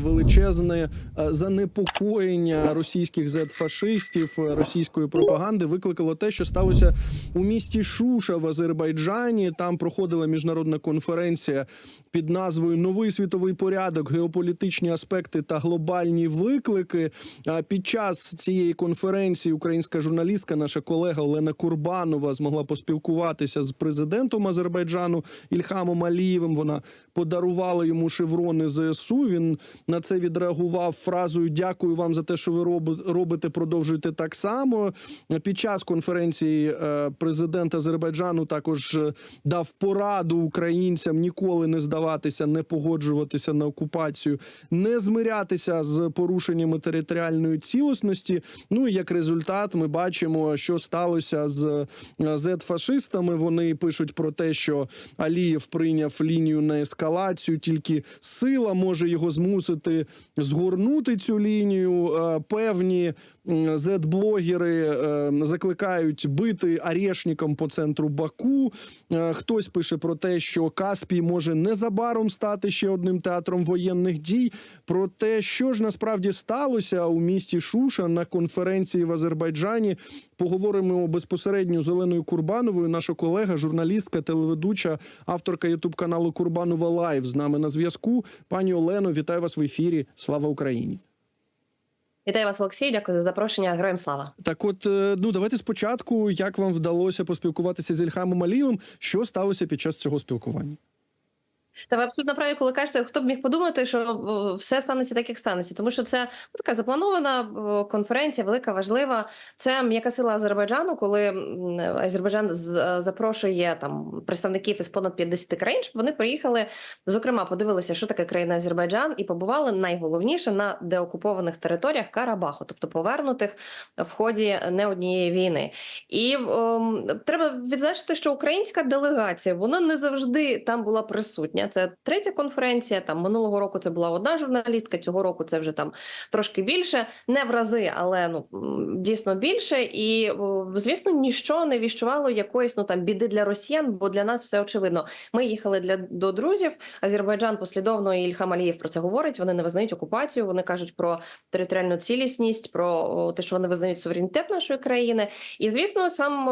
величезне е, занепокоєння російських зет-фашистів, е, російської пропаганди викликало те, що сталося у місті Шуша в Азербайджані. Там проходила міжнародна конференція під назвою Новий світовий порядок, геополітичні аспекти та глобальні виклики. Під час цієї конференції українська журналістка, наша колега Олена Курбанова, змогла поспілкуватися з президентом Азербайджану Ільхамом Алієвим. Вона подарувала йому шеврони ЗСУ. Він на це відреагував фразою Дякую вам за те, що ви роби- робите. Продовжуйте так само. Під час конференції е, президент Азербайджану також е, дав пораду українцям ніколи не здаватися, не погоджуватися на окупацію, не змирятися з порушеннями територіальної цілісності. Ну і як результат, ми бачимо, що сталося з е, зет-фашистами. Вони пишуть про те, що Алієв прийняв лінію на ескалацію, тільки сила може його змусити згорнути цю лінію. Е, Певні зет-блогери е, закликають бити арешникам по центру Баку. Е, Хтось пише про те, що Каспій може незабаром стати ще одним театром воєнних дій. Про те, що ж насправді сталося у місті Шуша на конференції в Азербайджані. Поговоримо безпосередньо з Оленою Курбановою. Наша колега, журналістка, телеведуча, авторка Ютуб каналу Курбанова Лайв з нами на зв'язку. Пані Олено, вітаю вас в ефірі. Слава Україні! Вітаю вас, Олексій. Дякую за запрошення. Героям слава. Так, от е, ну давайте спочатку, як вам вдалося поспілкуватися з Ільхамом Алієвим, що сталося під час цього спілкування? Та ви абсолютно праві, коли кажете, хто б міг подумати, що все станеться так, як станеться, тому що це ну, така запланована конференція, велика, важлива. Це м'яка сила Азербайджану, коли Азербайджан запрошує там представників із понад 50 країн, щоб вони приїхали. Зокрема, подивилися, що таке країна Азербайджан, і побували найголовніше на деокупованих територіях Карабаху, тобто повернутих в ході не однієї війни. І ем, треба відзначити, що українська делегація вона не завжди там була присутня. Це третя конференція. Там минулого року це була одна журналістка. Цього року це вже там трошки більше, не в рази, але ну дійсно більше. І звісно, ніщо не віщувало якоїсь ну там біди для росіян, бо для нас все очевидно. Ми їхали для до друзів. Азербайджан послідовно і Ільхам Алієв про це говорить. Вони не визнають окупацію. Вони кажуть про територіальну цілісність, про те, що вони визнають суверенітет нашої країни. І звісно, сам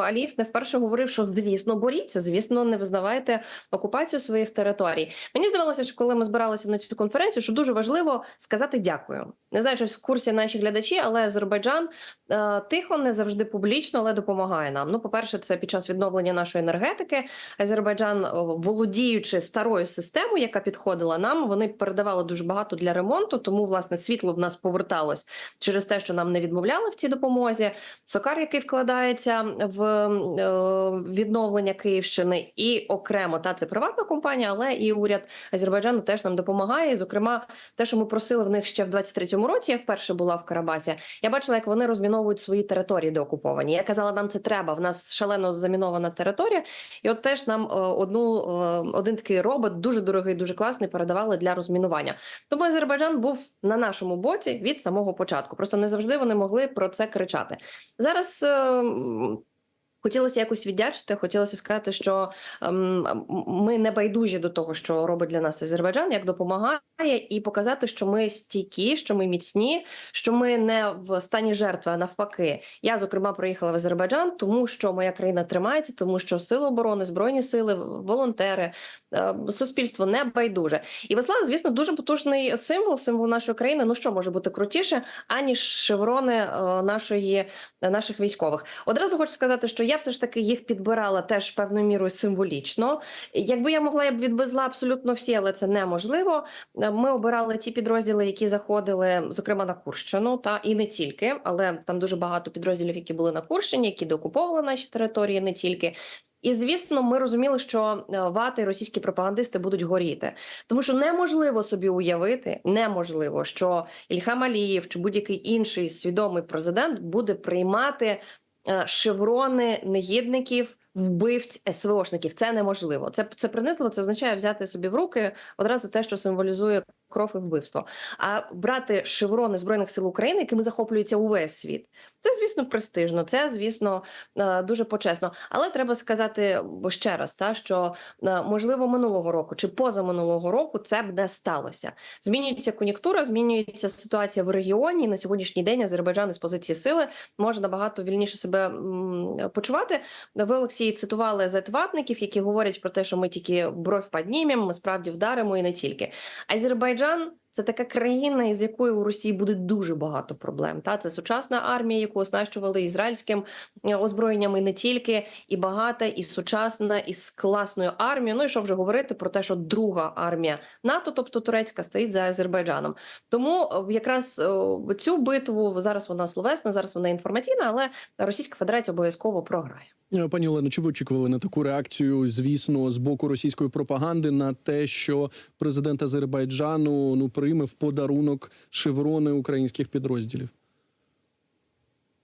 Алієв не вперше говорив, що звісно боріться, звісно, не визнавайте окупацію своїх територій. Мені здавалося, що коли ми збиралися на цю конференцію, що дуже важливо сказати дякую. Не знаю, чи в курсі наші глядачі, але Азербайджан е, тихо, не завжди публічно, але допомагає нам. Ну, по-перше, це під час відновлення нашої енергетики. Азербайджан, володіючи старою системою, яка підходила нам, вони передавали дуже багато для ремонту. Тому власне світло в нас поверталось через те, що нам не відмовляли в цій допомозі. Сокар, який вкладається в е, відновлення Київщини, і окремо та це приватна компанія, але і уряд Азербайджану теж нам допомагає. Зокрема, те, що ми просили в них ще в 23-му році. Я вперше була в Карабасі. Я бачила, як вони розміновують свої території, де окуповані. Я казала, нам це треба. В нас шалено замінована територія, і от теж нам е, одну е, один такий робот, дуже дорогий, дуже класний, передавали для розмінування. Тому Азербайджан був на нашому боці від самого початку. Просто не завжди вони могли про це кричати. Зараз. Хотілося якось віддячити, хотілося сказати, що ем, ми не байдужі до того, що робить для нас Азербайджан, як допомагає, і показати, що ми стійкі, що ми міцні, що ми не в стані жертви, а навпаки. Я зокрема приїхала в Азербайджан, тому що моя країна тримається, тому що сили оборони, збройні сили, волонтери, е, суспільство не байдуже. І весла, звісно, дуже потужний символ, символ нашої країни. Ну що може бути крутіше, аніж шеврони е, нашої наших військових. Одразу хочу сказати, що я все ж таки їх підбирала теж певною мірою символічно. Якби я могла, я б відвезла абсолютно всі, але це неможливо. Ми обирали ті підрозділи, які заходили, зокрема на Курщину, та і не тільки, але там дуже багато підрозділів, які були на Курщині, які деокуповували наші території, не тільки. І звісно, ми розуміли, що е, вати російські пропагандисти будуть горіти, тому що неможливо собі уявити, неможливо, що Ільхам Алієв чи будь-який інший свідомий президент буде приймати шеврони негідників вбивць СВОшників. Це неможливо. Це це принизливо. Це означає взяти собі в руки одразу те, що символізує кров і вбивство. А брати шеврони збройних сил України, якими захоплюється увесь світ. Це, звісно, престижно, це, звісно, е, дуже почесно. Але треба сказати ще раз, та що е, можливо минулого року чи позаминулого року це б не сталося. Змінюється кон'юнктура, змінюється ситуація в регіоні. На сьогоднішній день Азербайджан із позиції сили може набагато вільніше себе почувати. Ви Олексій цитували зетватників, які говорять про те, що ми тільки бровь піднімемо, ми справді вдаримо і не тільки. Азербайджан це така країна, із якою у Росії буде дуже багато проблем. Та це сучасна армія, яку оснащували ізраїльським е, озброєнням і не тільки, і багата, і сучасна, і з класною армією. Ну і що вже говорити про те, що друга армія НАТО, тобто турецька, стоїть за Азербайджаном. Тому е, якраз е, цю битву зараз вона словесна, зараз вона інформаційна, але Російська Федерація обов'язково програє. Пані Олено, чи ви очікували на таку реакцію, звісно, з боку російської пропаганди на те, що президент Азербайджану ну прийме в подарунок шеврони українських підрозділів?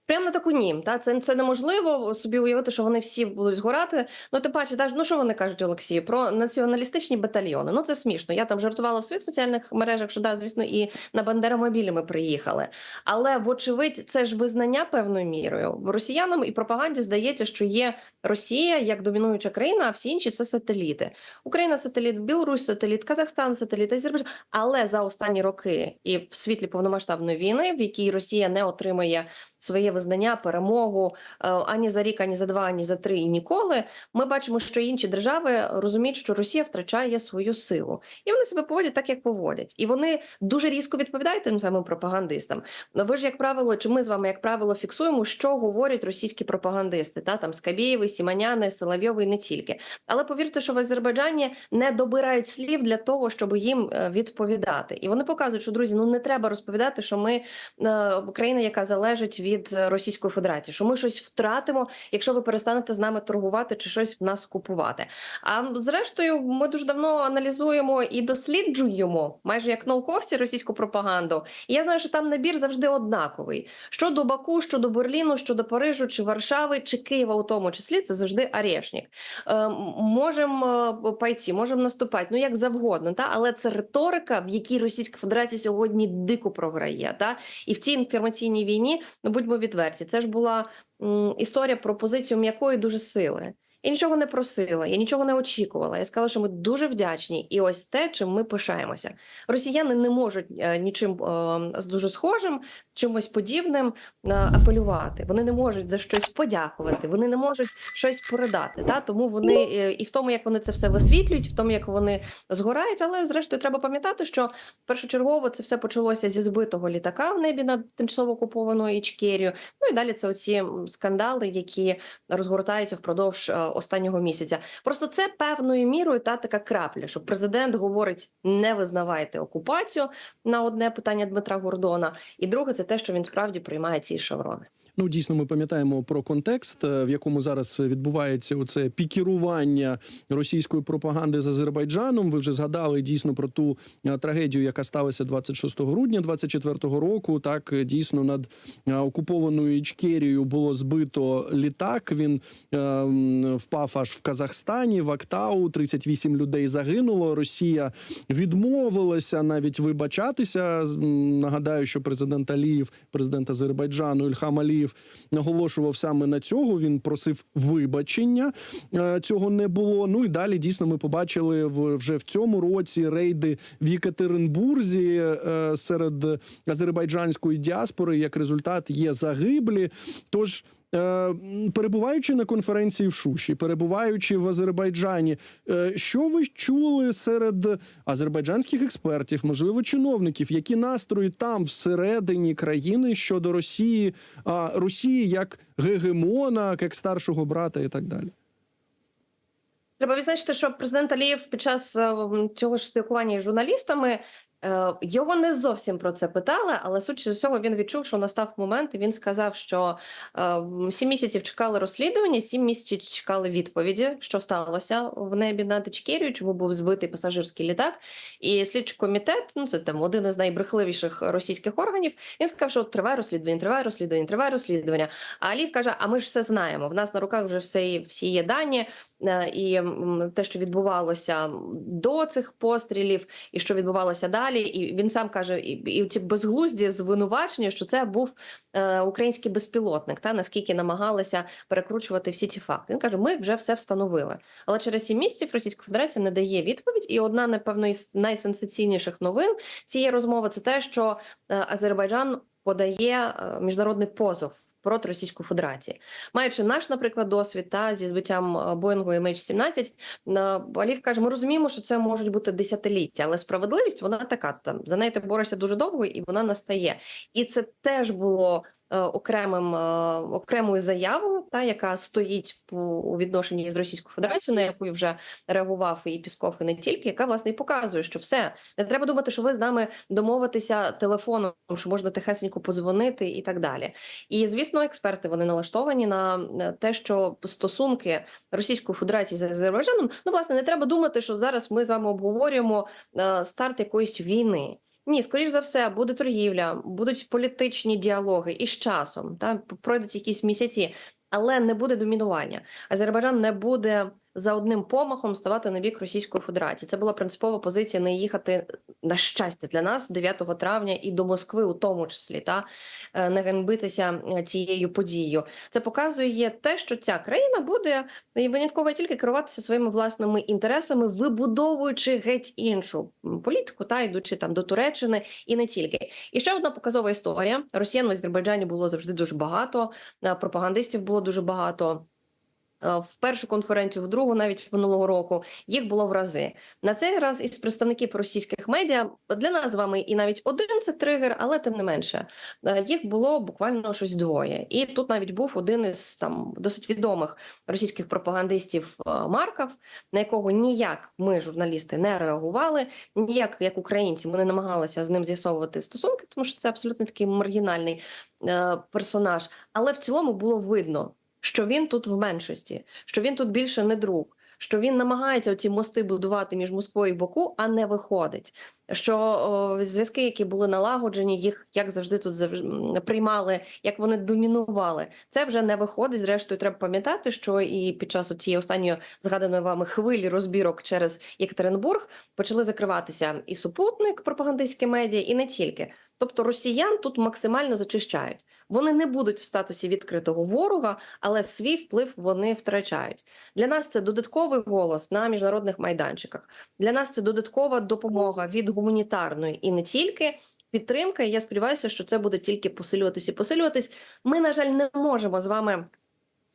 Прямо на таку ні, та це, це неможливо собі уявити, що вони всі будуть згорати. Ну, тим паче, та ну що вони кажуть, Олексію, про націоналістичні батальйони. Ну це смішно. Я там жартувала в своїх соціальних мережах, що да, звісно, і на Бандеромобілі ми приїхали. Але вочевидь, це ж визнання певною мірою. Росіянам і пропаганді здається, що є Росія як домінуюча країна, а всі інші це сателіти. Україна сателіт, Білорусь сателіт, Казахстан сателіт, Азербайджан. Але за останні роки і в світлі повномасштабної війни, в якій Росія не отримає своє визнання, перемогу е, ані за рік, ані за два, ані за три, і ніколи. Ми бачимо, що інші держави розуміють, що Росія втрачає свою силу, і вони себе поводять так, як поводять, і вони дуже різко відповідають тим самим пропагандистам. Ви ж, як правило, чи ми з вами, як правило, фіксуємо, що говорять російські пропагандисти, та там Скабєєви, Сіманяни, Соловйови і не тільки. Але повірте, що в Азербайджані не добирають слів для того, щоб їм е, відповідати. І вони показують, що друзі, ну не треба розповідати, що ми е, країна, яка залежить від е, Російської Федерації, що ми щось втратимо, якщо ви перестанете з нами торгувати чи щось в нас купувати. А зрештою, ми дуже давно аналізуємо і досліджуємо, майже як науковці, російську пропаганду. І я знаю, що там набір завжди однаковий. Щодо Баку, щодо Берліну, щодо Парижу чи Варшави, чи Києва, у тому числі, це завжди арешник. Е, можемо пойти, можемо наступати, ну як завгодно, та але це риторика, в якій Російська Федерація сьогодні дико програє. Та і в цій інформаційній війні, ну будьмо відверті, це ж була історія про позицію м'якої дуже сили. Я нічого не просила, я нічого не очікувала. Я сказала, що ми дуже вдячні, і ось те, чим ми пишаємося. Росіяни не можуть е, нічим е, з дуже схожим, чимось подібним е, апелювати. Вони не можуть за щось подякувати, вони не можуть щось передати. Та? Тому вони е, і в тому, як вони це все висвітлюють, в тому, як вони згорають. Але зрештою треба пам'ятати, що першочергово це все почалося зі збитого літака в небі над тимчасово окупованою Ічкерію. Ну і далі це оці скандали, які розгортаються впродовж останнього місяця. Просто це певною мірою та така крапля, що президент говорить: не визнавайте окупацію на одне питання Дмитра Гордона, і друге це те, що він справді приймає ці шеврони. Ну дійсно, ми пам'ятаємо про контекст, е, в якому зараз відбувається оце пікірування російської пропаганди з Азербайджаном. Ви вже згадали дійсно про ту е, трагедію, яка сталася 26 грудня 24 року. Так е, дійсно над окупованою Ічкерією було збито літак. Він е, впав аж в Казахстані, в Актау. 38 людей загинуло. Росія відмовилася навіть вибачатися. Нагадаю, що президент Аліїв, президент Азербайджану Ільхам Аліїв наголошував саме на цього. Він просив вибачення. Е, Цього не було. Ну і далі дійсно ми побачили вже в цьому році рейди в Єкатеринбурзі е, серед азербайджанської діаспори. Як результат є загиблі. Тож. Е, Перебуваючи на конференції в Шуші, перебуваючи в Азербайджані, е, що ви чули серед азербайджанських експертів, можливо, чиновників, які настрої там всередині країни щодо Росії, а Росії як гегемона, як старшого брата і так далі? Треба відзначити, що президент Алієв під час е, цього ж спілкування з журналістами Е, Його не зовсім про це питали, але судячи з цього, він відчув, що настав момент, і він сказав, що е, сім місяців чекали розслідування, сім місяців чекали відповіді, що сталося в небі над Ічкерією, чому був збитий пасажирський літак. І слідчий комітет, ну це там один із найбрехливіших російських органів. Він сказав, що триває розслідування, триває розслідування, триває розслідування. А Алів каже: А ми ж все знаємо. В нас на руках вже все всі є дані. Е, І те, що відбувалося до цих пострілів, і що відбувалося далі, і він сам каже, і, ці безглузді звинувачення, що це був е, український безпілотник, та наскільки намагалися перекручувати всі ці факти. Він каже: ми вже все встановили. Але через сім місяців Російська Федерація не дає відповідь. І одна, напевно, із найсенсаційніших новин цієї розмови це те, що е, Азербайджан подає міжнародний позов проти Російської Федерації, маючи наш, наприклад, досвід та зі збиттям Боїнгу MH17, е, Алів каже: ми розуміємо, що це можуть бути десятиліття, але справедливість вона така. Там за неї ти борешся дуже довго, і вона настає. І це теж було. Е, Окремим е, окремою заявою, та яка стоїть по у відношенні з Російською Федерацією, на яку вже реагував і Пісков, і не тільки, яка власне і показує, що все не треба думати, що ви з нами домовитися телефоном, що можна тихесенько подзвонити і так далі. І звісно, експерти вони налаштовані на те, що стосунки Російської Федерації з Азербайджаном, ну власне, не треба думати, що зараз ми з вами обговорюємо е, старт якоїсь війни. Ні, скоріш за все, буде торгівля, будуть політичні діалоги і з часом, та пройдуть якісь місяці, але не буде домінування. Азербайджан не буде за одним помахом ставати на бік Російської Федерації. Це була принципова позиція не їхати на щастя для нас 9 травня і до Москви, у тому числі, та е, не ганьбитися е, цією подією. Це показує те, що ця країна буде винятково тільки керуватися своїми власними інтересами, вибудовуючи геть іншу політику, та йдучи там до Туреччини і не тільки. І ще одна показова історія: Росіян в Азербайджані було завжди дуже багато, е, пропагандистів було дуже багато. Е, В першу конференцію, в другу, навіть минулого року, їх було в рази. На цей раз із представників російських медіа для нас з вами і навіть один це тригер, але тим не менше е, їх було буквально щось двоє. І тут навіть був один із там досить відомих російських пропагандистів е, Марков, на якого ніяк ми, журналісти, не реагували. Ніяк як українці, ми не намагалися з ним з'ясовувати стосунки, тому що це абсолютно такий маргінальний персонаж. Але в цілому було видно, що він тут в меншості, що він тут більше не друг. Що він намагається оці мости будувати між Москвою і Баку, а не виходить. Що зв'язки, які були налагоджені, їх як завжди тут приймали, як вони домінували. Це вже не виходить. Зрештою, треба пам'ятати, що і під час цієї останньої згаданої вами хвилі розбірок через Єкатеринбург почали закриватися і супутник, пропагандистські медіа, і не тільки. Тобто росіян тут максимально зачищають. Вони не будуть в статусі відкритого ворога, але свій вплив вони втрачають. Для нас це додатковий голос на міжнародних майданчиках. Для нас це додаткова допомога від гуманітарної і не тільки. Підтримка, і я сподіваюся, що це буде тільки посилюватись і посилюватись. Ми, на жаль, не можемо з вами.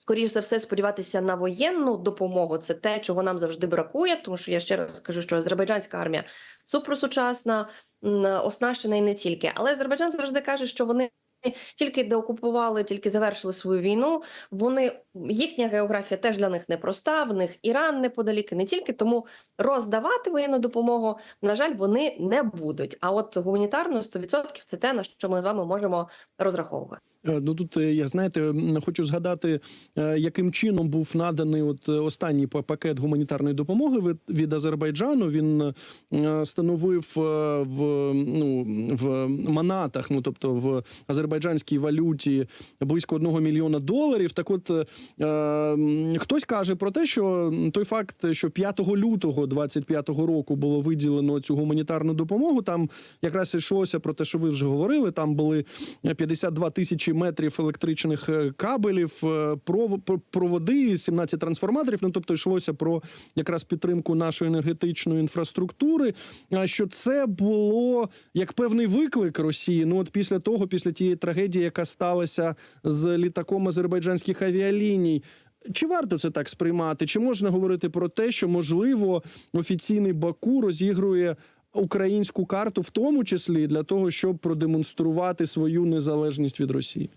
Скоріше за все, сподіватися на воєнну допомогу це те, чого нам завжди бракує, тому що я ще раз скажу, що азербайджанська армія супросучасна, оснащена і не тільки. Але Азербайджан завжди каже, що вони тільки деокупували, тільки завершили свою війну. Вони їхня географія теж для них непроста. В них Іран неподалік, не тільки тому роздавати воєнну допомогу. На жаль, вони не будуть. А от гуманітарно 100% це те, на що ми з вами можемо розраховувати. Е, Ну тут е, я знаєте, хочу згадати, е, яким чином був наданий от останній пакет гуманітарної допомоги від, від Азербайджану. Він становив в ну в манатах, ну тобто в азербайджанській валюті близько одного мільйона доларів. Так, от е, хтось каже про те, що той факт, що 5 лютого 25-го року було виділено цю гуманітарну допомогу, там якраз йшлося про те, що ви вже говорили. Там були 52 тисячі метрів електричних е, кабелів, е, пров- проводи, 17 трансформаторів. Ну тобто йшлося про якраз підтримку нашої енергетичної інфраструктури. А що це було як певний виклик Росії? Ну от після того, після тієї трагедії, яка сталася з літаком азербайджанських авіаліній. Чи варто це так сприймати? Чи можна говорити про те, що можливо офіційний Баку розігрує українську карту, в тому числі для того, щоб продемонструвати свою незалежність від Росії?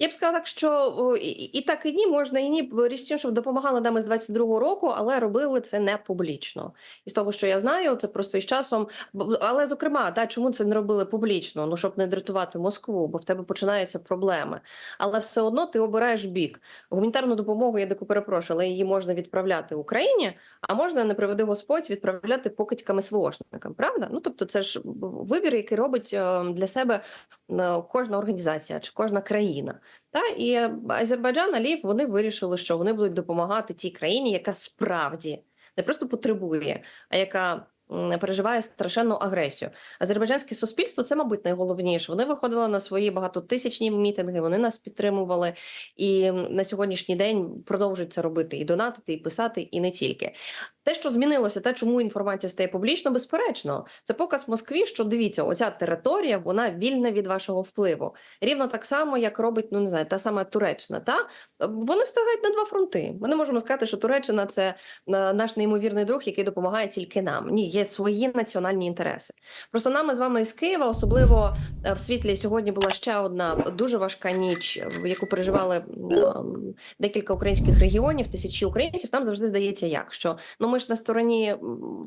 Я б сказала так, що і, так, і ні, можна і ні. Бо Річ в тім, нам із 22-го року, але робили це не публічно. І з того, що я знаю, це просто із часом. Але зокрема, та чому це не робили публічно? Ну щоб не дратувати Москву, бо в тебе починаються проблеми. Але все одно ти обираєш бік. Гуманітарну допомогу я дико перепрошую, але її можна відправляти Україні, а можна не приведи Господь відправляти покидьками СВОшникам. Правда? Ну тобто, це ж вибір, який робить е, для себе е, кожна організація чи кожна країна. Та і Азербайджан, Алів, вони вирішили, що вони будуть допомагати тій країні, яка справді не просто потребує, а яка переживає страшенну агресію. Азербайджанське суспільство це, мабуть, найголовніше. Вони виходили на свої багатотисячні мітинги, вони нас підтримували і на сьогоднішній день продовжують це робити і донатити, і писати, і не тільки. Те, що змінилося, те, чому інформація стає публічно, безперечно, це показ Москві, що дивіться, оця територія вона вільна від вашого впливу. Рівно так само, як робить, ну не знаю, та сама Туреччина. Та вони встигають на два фронти. Ми не можемо сказати, що Туреччина це е, наш неймовірний друг, який допомагає тільки нам. Ні, є свої національні інтереси. Просто нами з вами із Києва, особливо е, в світлі сьогодні була ще одна дуже важка ніч, в яку переживали ем, декілька українських регіонів, тисячі українців. Нам завжди здається, як що ну ми ж на стороні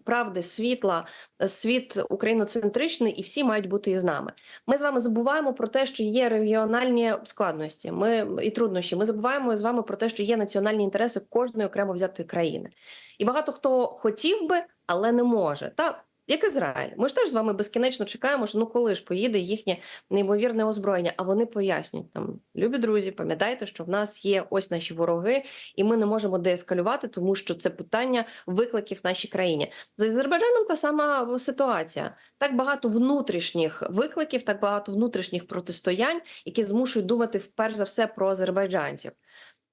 правди, світла, е, світ україноцентричний, і всі мають бути із нами. Ми з вами забуваємо про те, що є регіональні складності. Ми і труднощі. Ми забуваємо з вами про те, що є національні інтереси кожної окремо взятої країни. І багато хто хотів би, але не може. Та як Ізраїль, ми ж теж з вами безкінечно чекаємо, що ну коли ж поїде їхнє неймовірне озброєння. А вони пояснюють там, любі друзі, пам'ятайте, що в нас є ось наші вороги, і ми не можемо деескалювати, тому що це питання викликів нашій країні. З Азербайджаном та сама ситуація. Так багато внутрішніх викликів, так багато внутрішніх протистоянь, які змушують думати вперше за все про азербайджанців.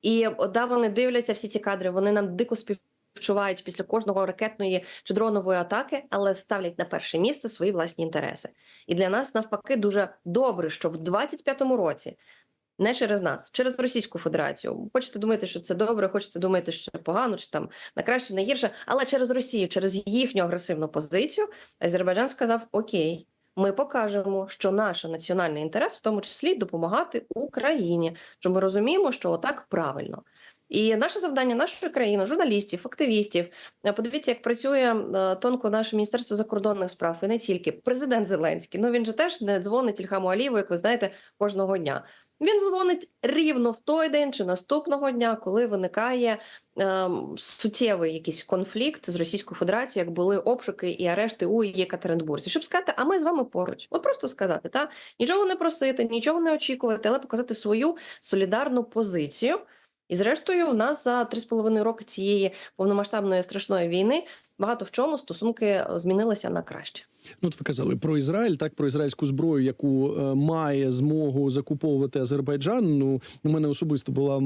І да, вони дивляться всі ці кадри, вони нам дико співчувають після кожного ракетної чи дронової атаки, але ставлять на перше місце свої власні інтереси. І для нас навпаки дуже добре, що в 25-му році. Не через нас, через Російську Федерацію. Хочете думати, що це добре, хочете думати, що погано, чи там на краще, на гірше, але через Росію, через їхню агресивну позицію, Азербайджан сказав: Окей, ми покажемо, що наш національний інтерес, в тому числі допомагати Україні, що ми розуміємо, що отак правильно. І наше завдання нашої країни, журналістів, активістів. е, Подивіться, як працює е, тонко наше міністерство закордонних справ, і не тільки президент Зеленський. Ну він же теж не дзвонить Ільхаму Алієву, як ви знаєте, кожного дня. Він дзвонить рівно в той день чи наступного дня, коли виникає ем, суттєвий якийсь конфлікт з Російською Федерацією, як були обшуки і арешти у Єкатеринбурзі, щоб сказати, а ми з вами поруч. От просто сказати, та нічого не просити, нічого не очікувати, але показати свою солідарну позицію. І зрештою, у нас за три з половиною роки цієї повномасштабної страшної війни багато в чому стосунки змінилися на краще. Ну, от ви казали про Ізраїль, так про ізраїльську зброю, яку е, має змогу закуповувати Азербайджан. Ну у мене особисто була е,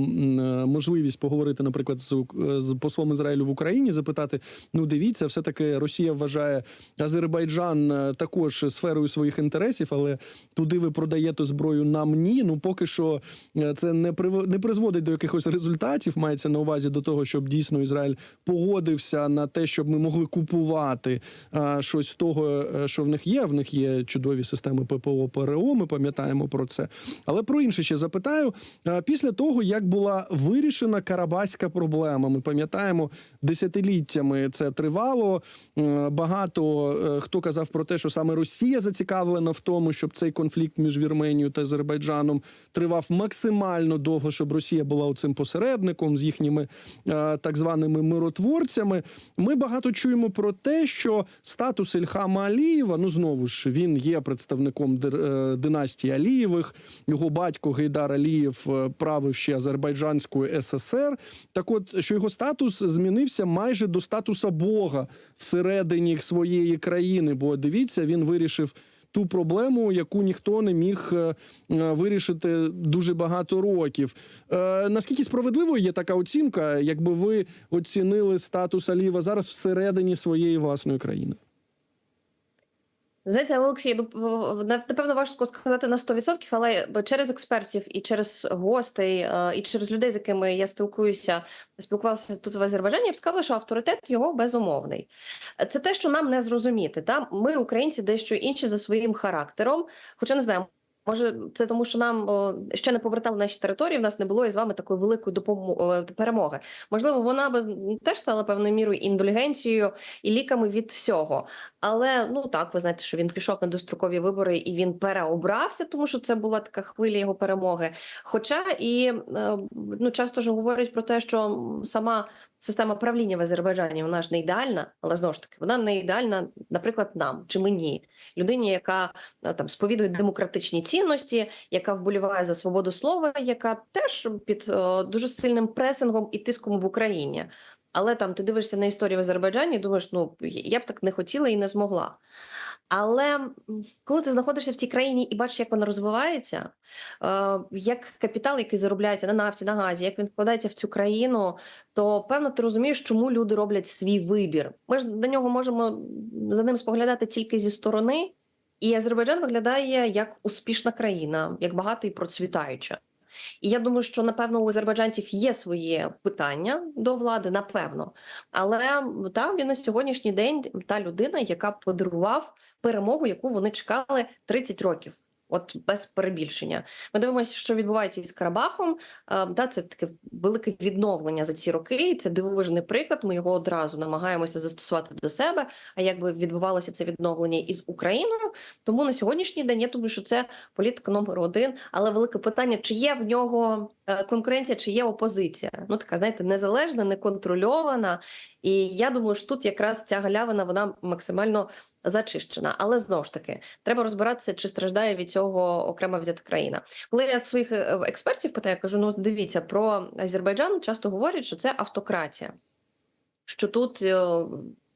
можливість поговорити, наприклад, з, Ук- з послом Ізраїлю в Україні, запитати: ну дивіться, все таки Росія вважає Азербайджан е, також сферою своїх інтересів, але туди ви продаєте зброю нам ні. Ну поки що е, це не прив... не призводить до якихось результатів. Мається на увазі до того, щоб дійсно Ізраїль погодився на те, щоб ми могли купувати а, щось з того, е, що в них є. В них є чудові системи ППО ПРО. Ми пам'ятаємо про це. Але про інше ще запитаю. А, Після того, як була вирішена карабаська проблема, ми пам'ятаємо десятиліттями це тривало. Е, Багато е, хто казав про те, що саме Росія зацікавлена в тому, щоб цей конфлікт між Вірменією та Азербайджаном тривав максимально довго, щоб Росія була цим посередником з їхніми е, так званими миротворцями. Ми багато чуємо про те, що статус Ільхама Алієва, ну знову ж він є представником е, династії Алієвих. Його батько Гейдар Алієв е, правив ще Азербайджанською ССР. Так, от що його статус змінився майже до статуса Бога всередині своєї країни. Бо дивіться, він вирішив. Ту проблему, яку ніхто не міг е, е, вирішити дуже багато років. Е, наскільки справедливою є така оцінка, якби ви оцінили статус Алієва зараз всередині своєї власної країни? Знаєте, Олексій, напевно, важко сказати на 100%, але через експертів і через гостей, е, і через людей, з якими я спілкуюся, спілкувалася тут в Азербайджані, я б сказала, що авторитет його безумовний. Це те, що нам не зрозуміти. Та? Ми, українці, дещо інші за своїм характером, хоча не знаю. Може, це тому, що нам о, ще не повертали наші території. В нас не було із вами такої великої допомоги перемоги. Можливо, вона би теж стала певною мірою індульгенцією і ліками від всього. Але ну так, ви знаєте, що він пішов на дострокові вибори і він переобрався, тому що це була така хвиля його перемоги. Хоча і е, ну часто ж говорять про те, що сама система правління в Азербайджані вона ж не ідеальна, але знову ж таки вона не ідеальна, наприклад, нам чи мені, людині, яка е, там сповідує демократичні цінності, яка вболіває за свободу слова, яка теж під е, дуже сильним пресингом і тиском в Україні. Але там ти дивишся на історію в Азербайджані і думаєш, ну я б так не хотіла і не змогла. Але коли ти знаходишся в цій країні і бачиш, як вона розвивається, е, як капітал, який заробляється на нафті, на газі, як він вкладається в цю країну, то певно ти розумієш, чому люди роблять свій вибір. Ми ж до нього можемо за ним споглядати тільки зі сторони, і Азербайджан виглядає як успішна країна, як багата і процвітаюча. І я думаю, що напевно у азербайджанців є свої питання до влади, напевно. Але там він на сьогоднішній день та людина, яка подарував перемогу, яку вони чекали 30 років. От без перебільшення. Ми дивимося, що відбувається із Карабахом. Е, Да, це таке велике відновлення за ці роки. Це дивовижний приклад. Ми його одразу намагаємося застосувати до себе. А як би відбувалося це відновлення із Україною? Тому на сьогоднішній день я думаю, що це політика номер один. Але велике питання: чи є в нього е, конкуренція, чи є опозиція? Ну така знаєте, незалежна, неконтрольована. І я думаю, що тут якраз ця галявина вона максимально зачищена. Але знову ж таки, треба розбиратися, чи страждає від цього окрема взята країна. Коли я своїх е, експертів питаю, кажу: ну дивіться про Азербайджан, часто говорять, що це автократія, що тут. е,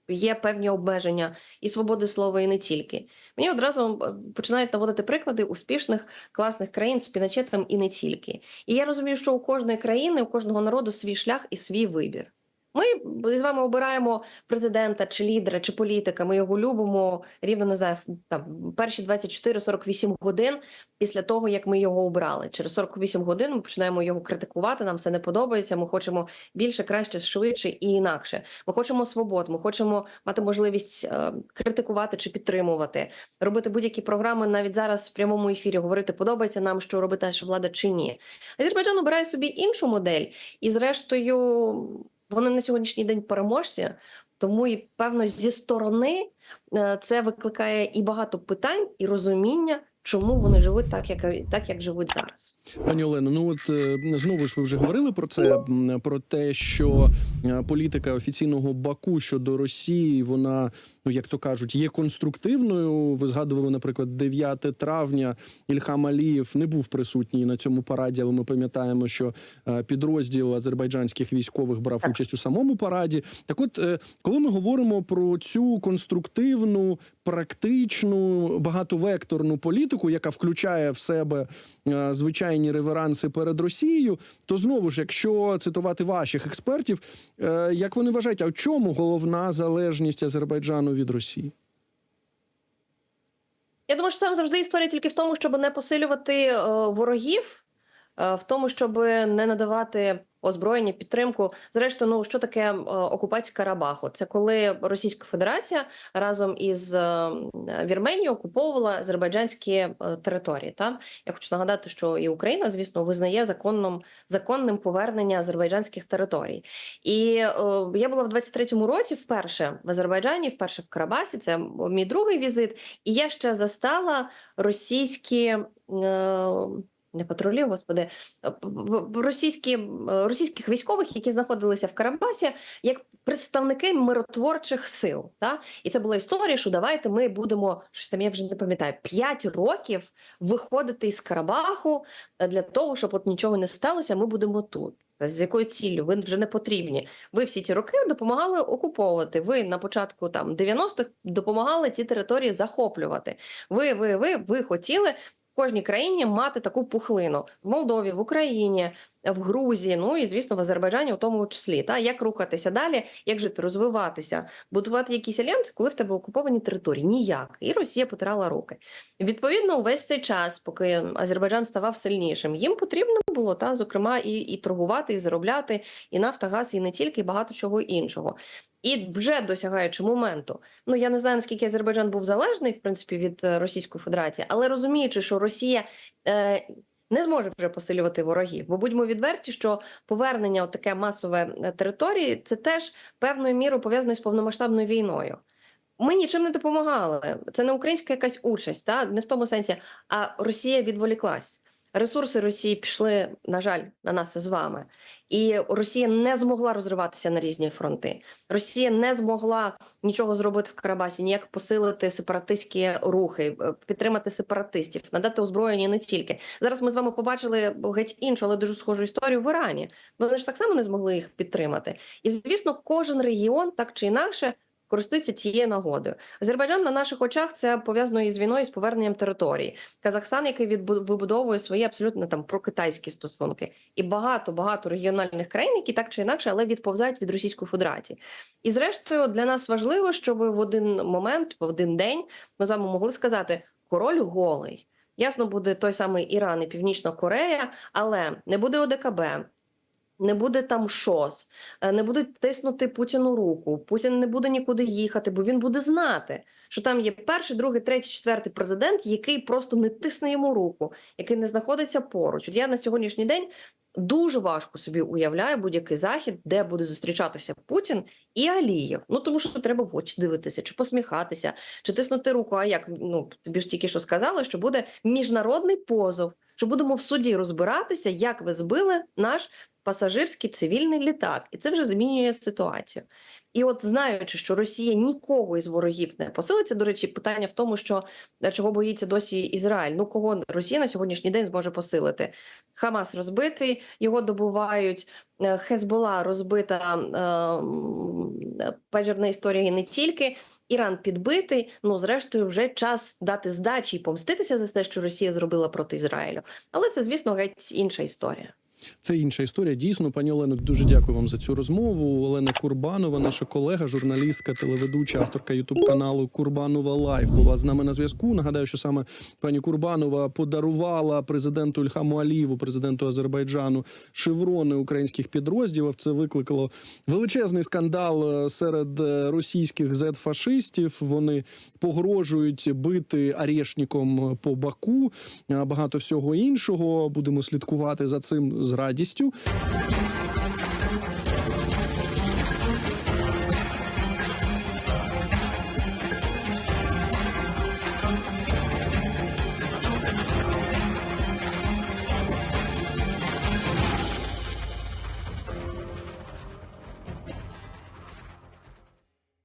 Є певні обмеження і свободи слова, і не тільки. Мені одразу е, починають наводити приклади успішних класних країн з Піночетом і не тільки. І я розумію, що у кожної країни, у кожного народу свій шлях і свій вибір. Ми з вами обираємо президента чи лідера, чи політика. Ми його любимо рівно не знаю, там перші 24-48 годин після того, як ми його обрали. Через 48 годин ми починаємо його критикувати. Нам це не подобається. Ми хочемо більше, краще, швидше і інакше. Ми хочемо свобод. Ми хочемо мати можливість е, критикувати чи підтримувати, робити будь-які програми навіть зараз в прямому ефірі. Говорити подобається нам, що робить наша влада чи ні. Азербайджан обирає собі іншу модель, і зрештою. Вони на сьогоднішній день переможці, тому і певно зі сторони е, це викликає і багато питань, і розуміння, чому вони живуть так, як так, як живуть зараз. Пані Олено, ну от е, знову ж ви вже говорили про це, про те, що е, політика офіційного Баку щодо Росії, вона, ну як то кажуть, є конструктивною. Ви згадували, наприклад, 9 травня Ільхам Алієв не був присутній на цьому параді, але ми пам'ятаємо, що е, підрозділ азербайджанських військових брав участь у самому параді. Так, от, коли ми говоримо про цю конструктивну, практичну, багатовекторну політику, яка включає в себе е, звичайні реверанси перед Росією, то знову ж, якщо цитувати ваших експертів, е, як вони вважають, а в чому головна залежність Азербайджану від Росії? Я думаю, що там завжди історія тільки в тому, щоб не посилювати е, ворогів, в тому, щоб не надавати озброєння, підтримку. Зрештою, ну що таке е, окупація Карабаху? Це коли Російська Федерація разом із е, Вірменією окуповувала азербайджанські е, території. Та я хочу нагадати, що і Україна, звісно, визнає законним законним повернення азербайджанських територій. І е, я була в 23-му році вперше в Азербайджані, вперше в Карабасі. Це мій другий візит, і я ще застала російські. Е, не патрулі, господи, е, російські, е, російських військових, які знаходилися в Карабасі, як представники миротворчих сил. Та? І це була історія, що давайте ми будемо, щось там я вже не пам'ятаю, 5 років виходити із Карабаху е, для того, щоб от нічого не сталося, ми будемо тут. З якою ціллю? Ви вже не потрібні. Ви всі ці роки допомагали окуповувати. Ви на початку там 90-х допомагали ці території захоплювати. Ви, ви, ви, ви хотіли кожній країні мати таку пухлину в Молдові, в Україні, в Грузії, ну і звісно в Азербайджані, у тому числі. Та як рухатися далі, як жити, розвиватися, будувати якісь альянси, коли в тебе окуповані території? Ніяк. І Росія потирала руки. Відповідно, увесь цей час, поки Азербайджан ставав сильнішим, їм потрібно було та зокрема і, і торгувати, і заробляти, і нафта, газ, і не тільки, і багато чого іншого. І вже досягаючи моменту, ну я не знаю наскільки Азербайджан був залежний в принципі від е, Російської Федерації, але розуміючи, що Росія е, не зможе вже посилювати ворогів, бо будьмо відверті, що повернення у таке масове е, території це теж певною мірою пов'язано з повномасштабною війною. Ми нічим не допомагали. Це не українська якась участь, та не в тому сенсі, а Росія відволіклась. Ресурси Росії пішли, на жаль, на нас з вами, і Росія не змогла розриватися на різні фронти. Росія не змогла нічого зробити в Карабасі, ніяк посилити сепаратистські рухи, е, підтримати сепаратистів, надати озброєння не тільки. Зараз ми з вами побачили геть іншу, але дуже схожу історію в Ірані. Вони ж так само не змогли їх підтримати. І звісно, кожен регіон так чи інакше. Користується цією нагодою. Азербайджан на наших очах це пов'язано із війною з поверненням території. Казахстан, який вибудовує свої абсолютно там прокитайські стосунки, і багато багато регіональних країн, які так чи інакше, але відповзають від Російської Федерації. І зрештою для нас важливо, щоб в один момент, в один день, ми з вами могли сказати: король голий. Ясно, буде той самий Іран і Північна Корея, але не буде ОДКБ, не буде там ШОС, е, не будуть тиснути Путіну руку. Путін не буде нікуди їхати, бо він буде знати, що там є перший, другий, третій, четвертий президент, який просто не тисне йому руку, який не знаходиться поруч. От я на сьогоднішній день дуже важко собі уявляю будь-який захід, де буде зустрічатися Путін і Алієв. Ну тому що треба в очі дивитися, чи посміхатися, чи тиснути руку. А як ну тобі ж тільки що сказали, що буде міжнародний позов, що будемо в суді розбиратися, як ви збили наш пасажирський цивільний літак, і це вже змінює ситуацію. І от знаючи, що Росія нікого із ворогів не посилиться. До речі, питання в тому, що е, чого боїться досі Ізраїль. Ну кого Росія на сьогоднішній день зможе посилити? Хамас розбитий, його добувають. е, Хезбола розбита е, пажерна історія не тільки. Іран підбитий. Ну зрештою, вже час дати здачі і помститися за все, що Росія зробила проти Ізраїлю. Але це, звісно, геть інша історія. Це інша історія. Дійсно, пані Олено, дуже дякую вам за цю розмову. Олена Курбанова, наша колега, журналістка, телеведуча, авторка Ютуб каналу Курбанова Лайф була з нами на зв'язку. Нагадаю, що саме пані Курбанова подарувала президенту Ільхаму Алієву, президенту Азербайджану, шеврони українських підрозділів. Це викликало величезний скандал е, серед е, російських зет-фашистів. Вони погрожують бити арешником по Баку, е, багато всього іншого. Будемо слідкувати за цим з радістю.